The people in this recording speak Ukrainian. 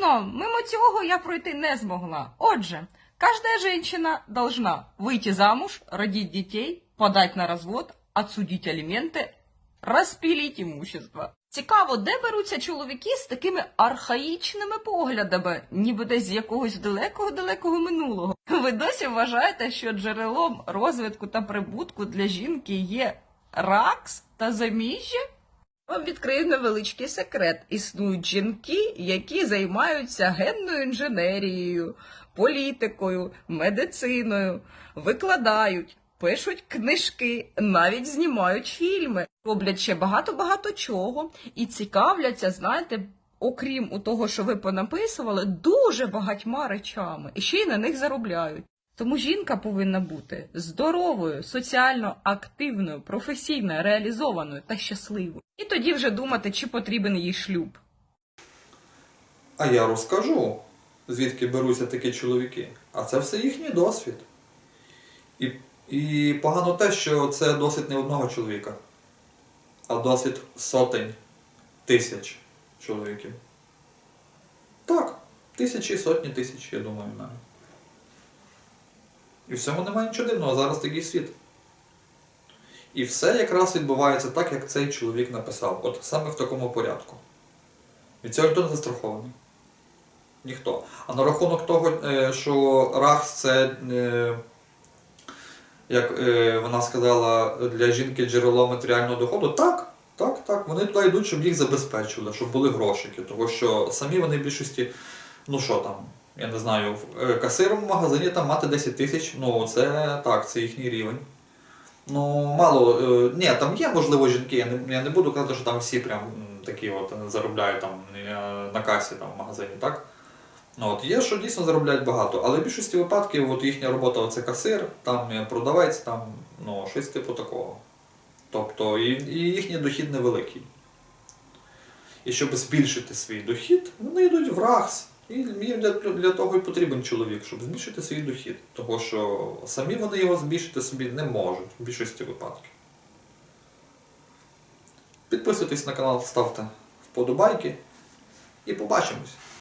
Чесно, мимо цього я пройти не змогла. Отже, каждая женщина должна выйти замуж, родить детей, подать на развод, отсудить алименты, розпіліть имущество. Цікаво, де беруться чоловіки з такими архаїчними поглядами, ніби десь з якогось далекого-далекого минулого. Ви досі вважаєте, що джерелом розвитку та прибутку для жінки є ракс та заміжжя? Вам відкрию невеличкий секрет. Існують жінки, які займаються генною інженерією, політикою, медициною, викладають, пишуть книжки, навіть знімають фільми, роблять ще багато-багато чого і цікавляться, знаєте, окрім у того, що ви понаписували, дуже багатьма речами і ще й на них заробляють. Тому жінка повинна бути здоровою, соціально активною, професійно реалізованою та щасливою. І тоді вже думати, чи потрібен їй шлюб. А я розкажу, звідки беруться такі чоловіки. А це все їхній досвід. І, і погано те, що це досвід не одного чоловіка, а досвід сотень, тисяч чоловіків. Так, тисячі, сотні тисяч, я думаю, навіть. І в цьому немає нічого дивного, зараз такий світ. І все якраз відбувається так, як цей чоловік написав. От саме в такому порядку. Від цього ніхто не застрахований. Ніхто. А на рахунок того, е, що РАХС це, е, як е, вона сказала, для жінки джерело матеріального доходу, так, так, так. Вони туди йдуть, щоб їх забезпечили, щоб були грошики. Тому що самі вони в більшості, ну що там, я не знаю, е, касиром в магазині там мати 10 тисяч, ну це так, це їхній рівень. Ну, мало, е, ні, там є, можливо, жінки, я не, я не буду казати, що там всі прям такі от е, заробляють там е, на касі там, в магазині, так? Ну, от, є, що дійсно заробляють багато, але в більшості випадків от їхня робота це касир, там е, продавець, там ну, щось типу такого. Тобто і, і їхній дохід невеликий. І щоб збільшити свій дохід, вони йдуть в РАХС. І мені для, для того і потрібен чоловік, щоб збільшити свій дохід. Тому що самі вони його збільшити собі не можуть в більшості випадків. Підписуйтесь на канал, ставте вподобайки і побачимось.